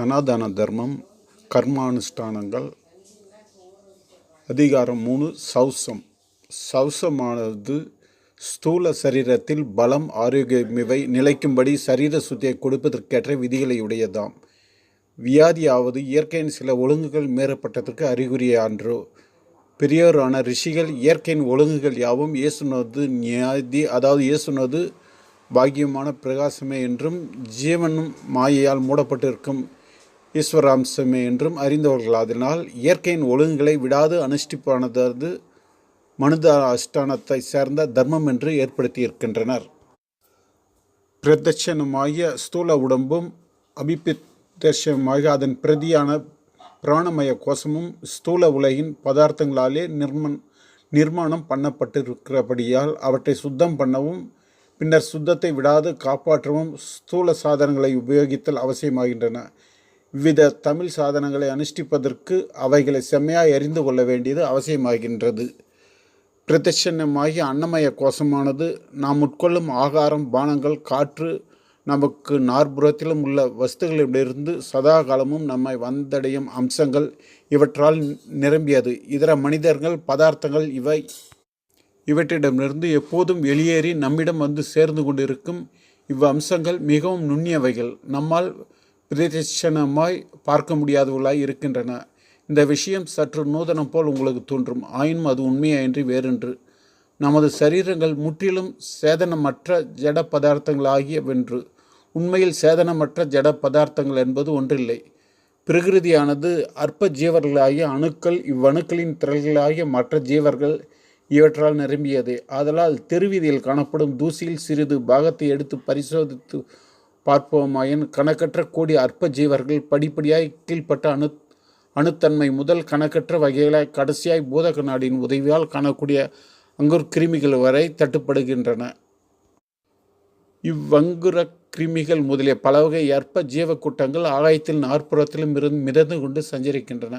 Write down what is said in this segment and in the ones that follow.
சனாதன தர்மம் கர்மானுஷ்டானங்கள் அதிகாரம் மூணு சௌசம். சௌசமானது ஸ்தூல சரீரத்தில் பலம் ஆரோக்கியம் இவை நிலைக்கும்படி சரீர சுத்தியை கொடுப்பதற்கேற்ற விதிகளை உடையதாம். வியாதியாவது இயற்கையின் சில ஒழுங்குகள் மீறப்பட்டதற்கு அறிகுறியான்றோ பெரியோரான ரிஷிகள் இயற்கையின் ஒழுங்குகள் யாவும் இயேசுனது நியாதி அதாவது இயேசுனது பாக்கியமான பிரகாசமே என்றும் ஜீவனும் மாயையால் மூடப்பட்டிருக்கும். ஈஸ்வராம்சமே என்றும் அறிந்தவர்களாதனால் இயற்கையின் ஒழுங்குகளை விடாது அனுஷ்டிப்பானது மனித அஷ்டானத்தை சேர்ந்த தர்மம் என்று ஏற்படுத்தியிருக்கின்றனர். பிரதட்சணமாகிய ஸ்தூல உடம்பும் அபிப்பிரதட்சணமாக அதன் பிரதியான பிராணமய கோஷமும் ஸ்தூல உலகின் பதார்த்தங்களாலே நிர்மன் நிர்மாணம் பண்ணப்பட்டிருக்கிறபடியால் அவற்றை சுத்தம் பண்ணவும் பின்னர் சுத்தத்தை விடாது காப்பாற்றவும் ஸ்தூல சாதனங்களை உபயோகித்தல் அவசியமாகின்றன. வித தமிழ் சாதனங்களை அனுஷ்டிப்பதற்கு அவைகளை செம்மையாக எறிந்து கொள்ள வேண்டியது அவசியமாகின்றது. பிரதட்சணமாகி அன்னமய கோஷமானது நாம் உட்கொள்ளும் ஆகாரம் பானங்கள் காற்று நமக்கு நாற்புறத்திலும் உள்ள வஸ்துகளிடமிருந்து சதா காலமும் நம்மை வந்தடையும் அம்சங்கள் இவற்றால் நிரம்பியது. இதர மனிதர்கள் பதார்த்தங்கள் இவை. இவற்றிடமிருந்து எப்போதும் வெளியேறி நம்மிடம் வந்து சேர்ந்து கொண்டிருக்கும் இவ்வம்சங்கள் மிகவும் நுண்ணியவைகள். நம்மால் பிரதட்சணமாய் பார்க்க முடியாதவர்களாய் இருக்கின்றன. இந்த விஷயம் சற்று நூதனம் போல் உங்களுக்கு தோன்றும். ஆயினும் அது உண்மையாயின்றி வேறென்று. நமது சரீரங்கள் முற்றிலும் சேதனமற்ற ஜட பதார்த்தங்களாகியவென்று உண்மையில் சேதனமற்ற ஜட பதார்த்தங்கள் என்பது ஒன்றில்லை. பிரகிருதியானது அற்ப ஜீவர்களாகிய அணுக்கள் இவ்வணுக்களின் திரள்களாகிய மற்ற ஜீவர்கள் இவற்றால் நிரம்பியது. ஆதலால் தெருவீதியில் காணப்படும் தூசியில் சிறிது பாகத்தை எடுத்து பரிசோதித்து பார்ப்போமாயின் கணக்கற்ற கோடி அற்ப ஜீவர்கள் படிப்படியாய் கீழ்ப்பட்ட அணு அணுத்தன்மை முதல் கணக்கற்ற வகைகளாய் கடைசியாய் பூத கண்ணாடியின் உதவியால் காணக்கூடிய அங்குர் கிருமிகள் வரை தட்டுப்படுகின்றன. இவ்வங்குர கிருமிகள் முதலிய பல வகை அற்ப ஜீவக்கூட்டங்கள் ஆகாயத்தில் நாற்புறத்திலும் இருந்து மிதந்து கொண்டு சஞ்சரிக்கின்றன.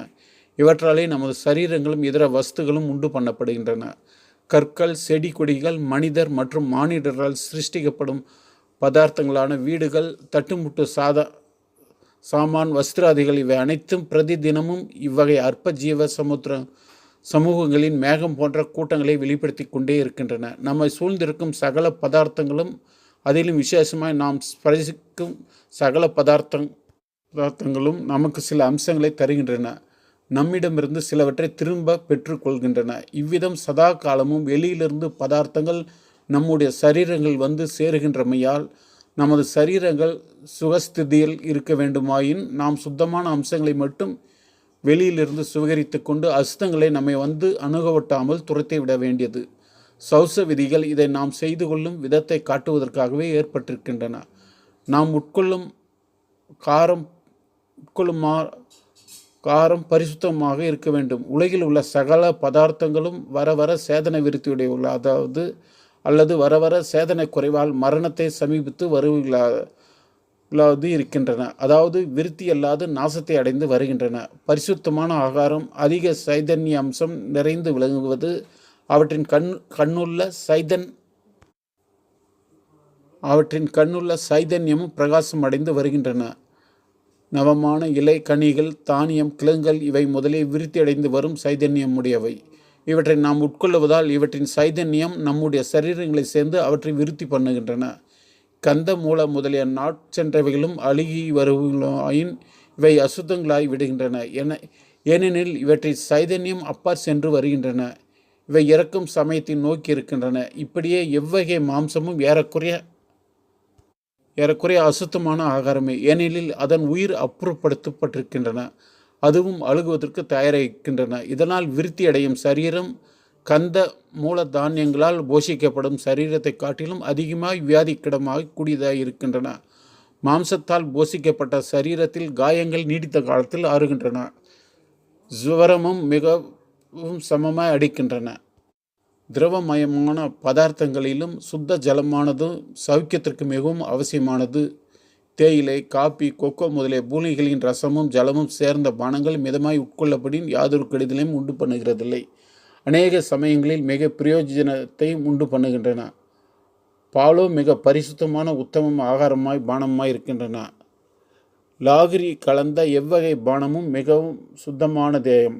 இவற்றாலே நமது சரீரங்களும் இதர வஸ்துகளும் உண்டு பண்ணப்படுகின்றன. கற்கள் செடி கொடிகள் மனிதர் மற்றும் மானிடரால் சிருஷ்டிக்கப்படும் பதார்த்தங்களான வீடுகள் தட்டுமுட்டு சாதா சாமான் வஸ்திராதிகள் இவை அனைத்தும் பிரதி தினமும் இவ்வகை அற்ப ஜீவ சமுத்திர சமூகங்களின் மேகம் போன்ற கூட்டங்களை வெளிப்படுத்தி கொண்டே இருக்கின்றன. நம்மை சூழ்ந்திருக்கும் சகல பதார்த்தங்களும் அதிலும் விசேஷமாய் நாம் ஸ்பரிசிக்கும் சகல பதார்த்தம் பதார்த்தங்களும் நமக்கு சில அம்சங்களை தருகின்றன. நம்மிடமிருந்து சிலவற்றை திரும்ப பெற்றுக்கொள்கின்றன இவ்விதம் சதா காலமும் வெளியிலிருந்து பதார்த்தங்கள் நம்முடைய சரீரங்கள் வந்து சேருகின்றமையால் நமது சரீரங்கள் சுகஸ்திதியில் இருக்க வேண்டுமாயின் நாம் சுத்தமான அம்சங்களை மட்டும் வெளியிலிருந்து சுவகரித்து கொண்டு அசுத்தங்களை நம்மை வந்து அணுகவட்டாமல் துரத்தி விட வேண்டியது. சௌச விதிகள் இதை நாம் செய்து கொள்ளும் விதத்தை காட்டுவதற்காகவே ஏற்பட்டிருக்கின்றன. நாம் உட்கொள்ளும் காரம் உட்கொள்ளுமா காரம் பரிசுத்தமாக இருக்க வேண்டும். உலகில் உள்ள சகல பதார்த்தங்களும் வர வர சேதன விருத்தியுடையவுள்ள அதாவது அல்லது வர வர சேதனை குறைவால் மரணத்தை சமீபித்து வருவர்களாவது இருக்கின்றன. அதாவது விருத்தி அல்லாது நாசத்தை அடைந்து வருகின்றன. பரிசுத்தமான ஆகாரம் அதிக சைதன்ய அம்சம் நிறைந்து விளங்குவது அவற்றின் கண் கண்ணுள்ள சைதன் அவற்றின் கண்ணுள்ள சைதன்யமும் பிரகாசம் அடைந்து வருகின்றன. நவமான இலை கனிகள் தானியம் கிழங்குகள் இவை முதலே விருத்தி அடைந்து வரும் சைதன்யம் உடையவை இவற்றை நாம் உட்கொள்ளுவதால் இவற்றின் சைதன்யம் நம்முடைய சரீரங்களை சேர்ந்து அவற்றை விருத்தி பண்ணுகின்றன. கந்த மூல முதலிய நாட்சென்றவைகளும் அழுகி வருவதாயின் இவை அசுத்தங்களாய் விடுகின்றன. என ஏனெனில் இவற்றை சைதன்யம் அப்பாற் சென்று வருகின்றன. இவை இறக்கும் சமயத்தை நோக்கி இருக்கின்றன. இப்படியே எவ்வகை மாம்சமும் ஏறக்குறைய ஏறக்குறைய அசுத்தமான ஆகாரமே. ஏனெனில் அதன் உயிர் அப்புறப்படுத்தப்பட்டிருக்கின்றன. அதுவும் அழுகுவதற்கு தயாரிக்கின்றன இதனால் விருத்தி அடையும் சரீரம் கந்த மூல தானியங்களால் போஷிக்கப்படும் சரீரத்தை காட்டிலும் அதிகமாக வியாதிக்கிடமாக கூடியதாக இருக்கின்றன மாம்சத்தால் போஷிக்கப்பட்ட சரீரத்தில் காயங்கள் நீடித்த காலத்தில் ஆறுகின்றன ஜுவரமும் மிகவும் சமமாய் அடிக்கின்றன. திரவமயமான பதார்த்தங்களிலும் சுத்த ஜலமானதும் சௌக்கியத்திற்கு மிகவும் அவசியமானது. தேயிலை காப்பி கொக்கோ முதலிய பூனைகளின் ரசமும் ஜலமும் சேர்ந்த பானங்கள் மிதமாய் உட்கொள்ளப்படி யாதொரு கெடுதலையும் உண்டு பண்ணுகிறதில்லை. அநேக சமயங்களில் மிக பிரயோஜனத்தையும் உண்டு பண்ணுகின்றன. பாலோ மிக பரிசுத்தமான உத்தமம் ஆகாரமாய் பானமாய் இருக்கின்றன. லாகிரி கலந்த எவ்வகை பானமும் மிகவும் சுத்தமான தேயம்.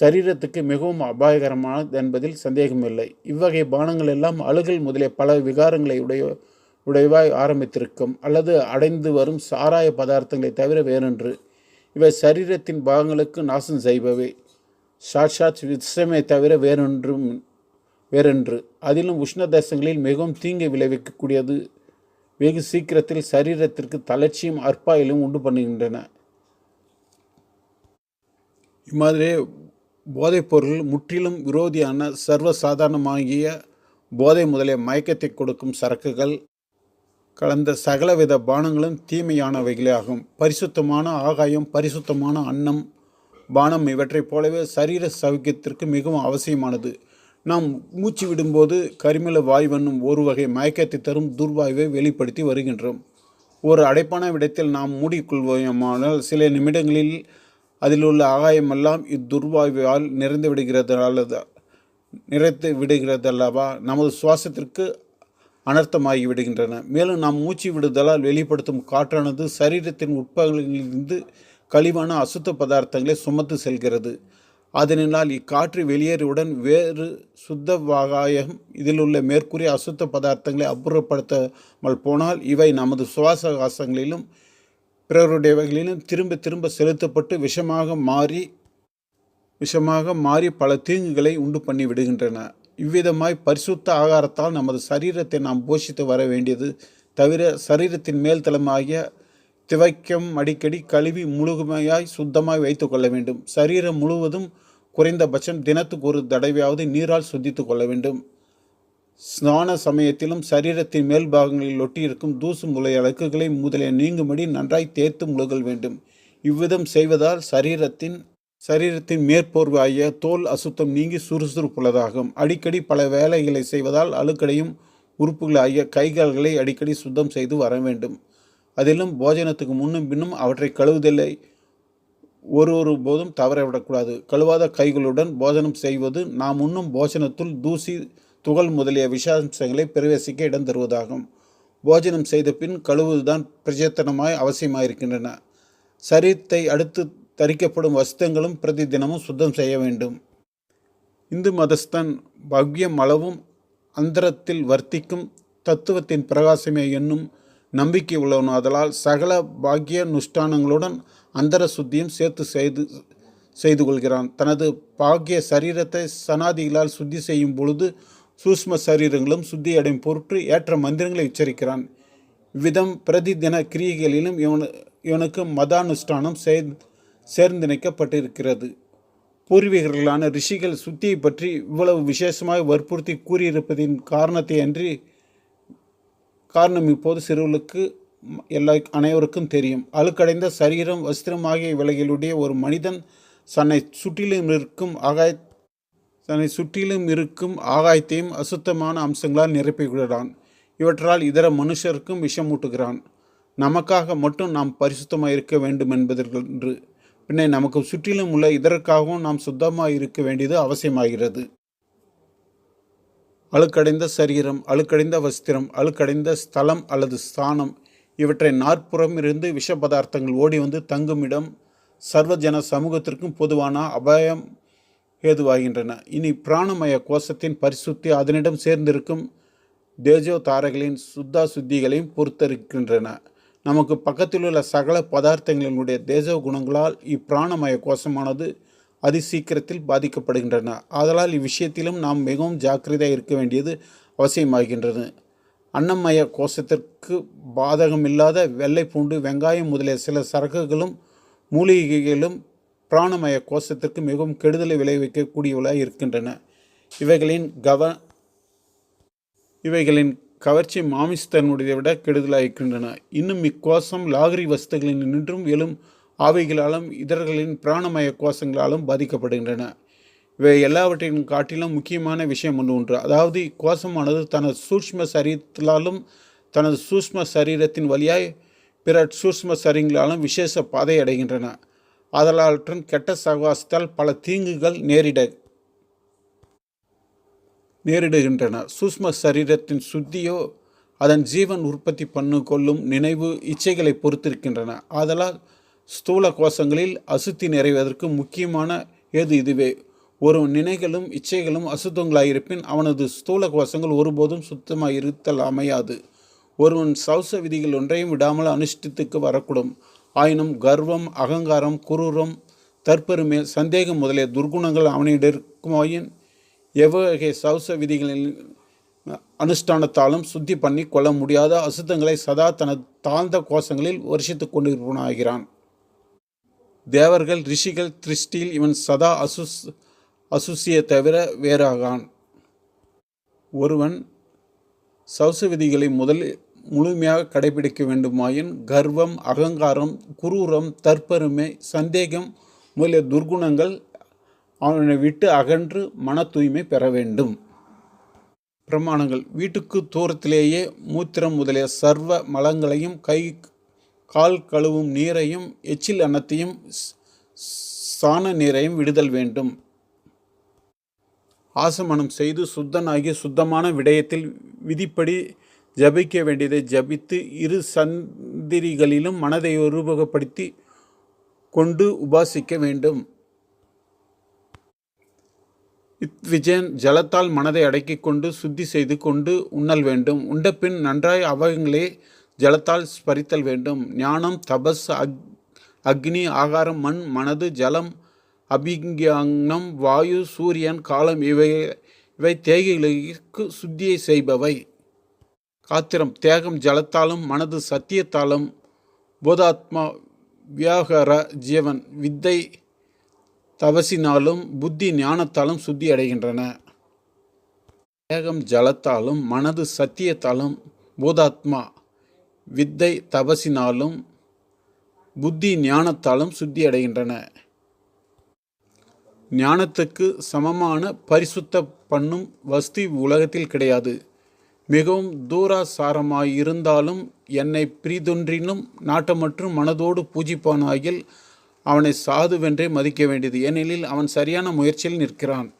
சரீரத்துக்கு மிகவும் அபாயகரமானது என்பதில் சந்தேகமில்லை. இவ்வகை பானங்கள் எல்லாம் அழுகல் முதலிய பல விகாரங்களை உடைய உடைவாய் ஆரம்பித்திருக்கும் அல்லது அடைந்து வரும் சாராய பதார்த்தங்களை தவிர வேறொன்று. இவை சரீரத்தின் பாகங்களுக்கு நாசம் செய்பவை. சாட்சாத் விஷமே தவிர வேறொன்றும் வேறென்று. அதிலும் உஷ்ண தேசங்களில் மிகவும் தீங்கு விளைவிக்கக்கூடியது. வெகு சீக்கிரத்தில் சரீரத்திற்கு தளர்ச்சியும் அற்பாயிலும் உண்டு பண்ணுகின்றன. இம்மாதிரி போதைப்பொருள் முற்றிலும் விரோதியான சர்வசாதாரணமாகிய போதை முதலிய மயக்கத்தை கொடுக்கும் சரக்குகள் கலந்த சகலவித பானங்களும் தீமையானவைகளே ஆகும் பரிசுத்தமான ஆகாயம் பரிசுத்தமான அன்னம் பானம் இவற்றைப் போலவே சரீர சௌக்கியத்திற்கு மிகவும் அவசியமானது. நாம் மூச்சு விடும்போது கரிமல வாய்வென்னும் ஒரு வகை மயக்கத்தை தரும் துர்வாயுவை வெளிப்படுத்தி வருகின்றோம். ஒரு அடைப்பான விடத்தில் நாம் மூடிக்கொள்வோமானால் சில நிமிடங்களில் அதில் உள்ள ஆகாயமெல்லாம் இத்துர்வாயுவால் நிறைந்து விடுகிறது அல்லது நிறைத்து விடுகிறதல்லவா? நமது சுவாசத்திற்கு அனர்த்தமாகி விடுகின்றன மேலும் நாம் மூச்சு விடுதலால் வெளிப்படுத்தும் காற்றானது சரீரத்தின் உட்பகுதியிலிருந்து கழிவான அசுத்த பதார்த்தங்களை சுமத்து செல்கிறது. அதனால் இக்காற்று வெளியேறியவுடன் வேறு சுத்த வாகாயம் இதில் உள்ள மேற்கூறிய அசுத்த பதார்த்தங்களை அப்புறப்படுத்தாமல் போனால் இவை நமது சுவாசகாசங்களிலும் பிறருடையவைகளிலும் திரும்ப திரும்ப செலுத்தப்பட்டு விஷமாக மாறி விஷமாக மாறி பல தீங்குகளை உண்டு பண்ணி விடுகின்றன இவ்விதமாய் பரிசுத்த ஆகாரத்தால் நமது சரீரத்தை நாம் போஷித்து வர வேண்டியது தவிர சரீரத்தின் மேல் தளமாகிய திவைக்கம் அடிக்கடி கழுவி முழுமையாய் சுத்தமாய் வைத்து கொள்ள வேண்டும். சரீரம் முழுவதும் குறைந்தபட்சம் தினத்துக்கு ஒரு தடவையாவது நீரால் சுத்தித்து கொள்ள வேண்டும். ஸ்நான சமயத்திலும் சரீரத்தின் மேல் பாகங்களில் ஒட்டியிருக்கும் தூசு முளை அழுக்குகளை முதலிய நீங்கும்படி நன்றாய் தேர்த்து முழுகல் வேண்டும். இவ்விதம் செய்வதால் சரீரத்தின் சரீரத்தின் மேற்போர்வாகிய தோல் அசுத்தம் நீங்கி சுறுசுறுப்புள்ளதாகும். அடிக்கடி பல வேலைகளை செய்வதால் அழுக்கடையும் உறுப்புகளாகிய கைகால்களை அடிக்கடி சுத்தம் செய்து வர வேண்டும். அதிலும் போஜனத்துக்கு முன்னும் பின்னும் அவற்றை கழுவுதலை ஒரு ஒரு போதும் தவறவிடக்கூடாது. கழுவாத கைகளுடன் போஜனம் செய்வது நாம் உண்ணும் போஜனத்துள் தூசி துகள் முதலிய விஷாம்சங்களை பிரவேசிக்க இடம் தருவதாகும். போஜனம் செய்த பின் கழுவுவதுதான் பிரஜத்தனமாய் அவசியமாயிருக்கின்றன. சரீரத்தை அடுத்து தரிக்கப்படும் வஸ்தங்களும் பிரதி தினமும் சுத்தம் செய்ய வேண்டும். இந்து மதஸ்தன் பவ்யம் அளவும் அந்தரத்தில் வர்த்திக்கும் தத்துவத்தின் பிரகாசமே என்னும் நம்பிக்கை உள்ளவன் அதலால் சகல பாக்கிய நுஷ்டானங்களுடன் அந்தர சுத்தியும் சேர்த்து செய்து செய்து கொள்கிறான். தனது பாக்கிய சரீரத்தை சனாதிகளால் சுத்தி செய்யும் பொழுது சூஷ்ம சரீரங்களும் சுத்தியடையும் பொருட்டு ஏற்ற மந்திரங்களை உச்சரிக்கிறான். இவ்விதம் பிரதி தின கிரியைகளிலும் இவனு இவனுக்கு மதானுஷ்டானம் செய் சேர்ந்திணைக்கப்பட்டிருக்கிறது. பூர்வீகர்களான ரிஷிகள் சுத்தியை பற்றி இவ்வளவு விசேஷமாக வற்புறுத்தி கூறியிருப்பதின் காரணத்தை அன்றி காரணம் இப்போது சிறுவர்களுக்கு எல்லா அனைவருக்கும் தெரியும். அழுக்கடைந்த சரீரம் வஸ்திரம் ஆகிய விலைகளுடைய ஒரு மனிதன் தன்னை சுற்றிலும் இருக்கும் ஆகாய தன்னை சுற்றிலும் இருக்கும் ஆகாயத்தையும் அசுத்தமான அம்சங்களால் நிரப்பிவிடுகிறான். இவற்றால் இதர மனுஷருக்கும் விஷமூட்டுகிறான் நமக்காக மட்டும் நாம் பரிசுத்தமாக இருக்க வேண்டும் என்பதற்கு பின்ன நமக்கு சுற்றிலும் உள்ள இதற்காகவும் நாம் சுத்தமாக இருக்க வேண்டியது அவசியமாகிறது. அழுக்கடைந்த சரீரம் அழுக்கடைந்த வஸ்திரம் அழுக்கடைந்த ஸ்தலம் அல்லது ஸ்தானம் இவற்றை நாற்புறம் இருந்து விஷ பதார்த்தங்கள் ஓடி வந்து தங்குமிடம் சர்வஜன சமூகத்திற்கும் பொதுவான அபாயம் ஏதுவாகின்றன. இனி பிராணமய கோஷத்தின் பரிசுத்தி அதனிடம் சேர்ந்திருக்கும் தேஜோ தாரைகளின் சுத்தா சுத்திகளையும் பொறுத்திருக்கின்றன. நமக்கு பக்கத்தில் உள்ள சகல பதார்த்தங்களினுடைய தேச குணங்களால் இப்பிராணமய கோஷமானது அதி சீக்கிரத்தில் பாதிக்கப்படுகின்றன. ஆதலால் இவ்விஷயத்திலும் நாம் மிகவும் ஜாக்கிரதையாக இருக்க வேண்டியது அவசியமாகின்றது. அன்னமய கோஷத்திற்கு பாதகமில்லாத வெள்ளை பூண்டு வெங்காயம் முதலிய சில சரக்குகளும் மூலிகைகளும் பிராணமய கோஷத்திற்கு மிகவும் கெடுதலை விளைவிக்கக்கூடியவளாக இருக்கின்றன. இவைகளின் கவ இவைகளின் கவர்ச்சி மாமிஸ்தனுடைய விட கெடுதலாயிருக்கின்றன இன்னும் இக்கோஷம் லாகரி வசதிகளில் நின்றும் எழும் ஆவைகளாலும் இதர்களின் பிராணமய கோஷங்களாலும் பாதிக்கப்படுகின்றன. இவை எல்லாவற்றையும் காட்டிலும் முக்கியமான விஷயம் ஒன்று ஒன்று அதாவது இக்கோஷமானது தனது சூக்ம சரீரத்திலாலும் தனது சூஷ்ம சரீரத்தின் வழியாய் பிற சூஷ்ம சரீரங்களாலும் விசேஷ பாதை அடைகின்றன. ஆதலாற்றும் கெட்ட சகவாசத்தால் பல தீங்குகள் நேரிட நேரிடுகின்றன. சூஷ்ம சரீரத்தின் சுத்தியோ அதன் ஜீவன் உற்பத்தி பண்ணு கொள்ளும் நினைவு இச்சைகளை பொறுத்திருக்கின்றன. ஆதலால் ஸ்தூல கோஷங்களில் அசுத்தி நிறைவதற்கு முக்கியமான ஏது இதுவே? ஒரு நினைகளும் இச்சைகளும் அசுத்தங்களாயிருப்பின் அவனது ஸ்தூல கோஷங்கள் ஒருபோதும் சுத்தமாக இருத்தல் அமையாது ஒருவன் சௌச விதிகள் ஒன்றையும் விடாமல் அனுஷ்டித்துக்கு வரக்கூடும். ஆயினும் கர்வம் அகங்காரம் குரூரம் தற்பெருமை சந்தேகம் முதலிய துர்குணங்கள் அவனிடம் இருக்குமாயின் எவ்வகை சௌச விதிகளில் அனுஷ்டானத்தாலும் சுத்தி பண்ணி கொள்ள முடியாத அசுத்தங்களை சதா தனது தாழ்ந்த கோஷங்களில் வருஷித்து கொண்டிருப்பனாகிறான் தேவர்கள் ரிஷிகள் திருஷ்டியில் இவன் சதா அசுஸ் அசுசியை தவிர வேறாகான். ஒருவன் சௌச விதிகளை முதலில் முழுமையாக கடைபிடிக்க வேண்டுமாயின் கர்வம் அகங்காரம் குரூரம் தற்பெருமை சந்தேகம் முதலிய துர்குணங்கள் அவனை விட்டு அகன்று மன தூய்மை பெற வேண்டும். பிரமாணங்கள். வீட்டுக்கு தூரத்திலேயே மூத்திரம் முதலிய சர்வ மலங்களையும் கை கால் கழுவும் நீரையும் எச்சில் அன்னத்தையும் சாண நீரையும் விடுதல் வேண்டும். ஆசமனம் செய்து சுத்தனாகி சுத்தமான விடயத்தில் விதிப்படி ஜபிக்க வேண்டியதை ஜபித்து இரு சந்திரிகளிலும் மனதை உருவகப்படுத்தி கொண்டு உபாசிக்க வேண்டும். இத்விஜயன் ஜலத்தால் மனதை அடக்கிக் கொண்டு சுத்தி செய்து கொண்டு உண்ணல் வேண்டும். உண்டபின் நன்றாய் அவகங்களே ஜலத்தால் ஸ்பரித்தல் வேண்டும். ஞானம் தபஸ் அக் அக்னி ஆகாரம் மண் மனது ஜலம் அபிஞானம் வாயு சூரியன் காலம் இவை இவை தேகைகளுக்கு சுத்தியை செய்பவை. காத்திரம் தேகம் ஜலத்தாலும் மனது சத்தியத்தாலும் போதாத்மா வியாகர ஜீவன். வித்தை தவசினாலும் புத்தி ஞானத்தாலும் சுத்தி அடைகின்றன. தேகம் ஜலத்தாலும் மனது சத்தியத்தாலும் பூதாத்மா வித்தை தபசினாலும் புத்தி ஞானத்தாலும் சுத்தி அடைகின்றன. ஞானத்துக்கு சமமான பரிசுத்த பண்ணும் வஸ்தி உலகத்தில் கிடையாது. மிகவும் தூராசாரமாயிருந்தாலும் என்னை பிரிதொன்றினும் நாட்டமற்றும் மனதோடு பூஜிப்பானாகில் அவனை சாதுவென்றே மதிக்க வேண்டியது. ஏனெனில் அவன் சரியான முயற்சியில் நிற்கிறான்.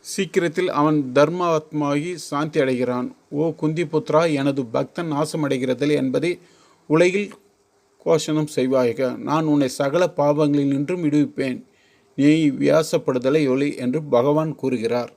சீக்கிரத்தில் அவன் தர்மாத்மாகி சாந்தி அடைகிறான். ஓ குந்திபுத்ரா எனது பக்தன் நாசமடைகிறது என்பதை உலகில் கோஷணம் செய்வாயாக. நான் உன்னை சகல பாவங்களில் நின்றும் விடுவிப்பேன். நீ வியாசப்படுதலை ஒளி என்று பகவான் கூறுகிறார்.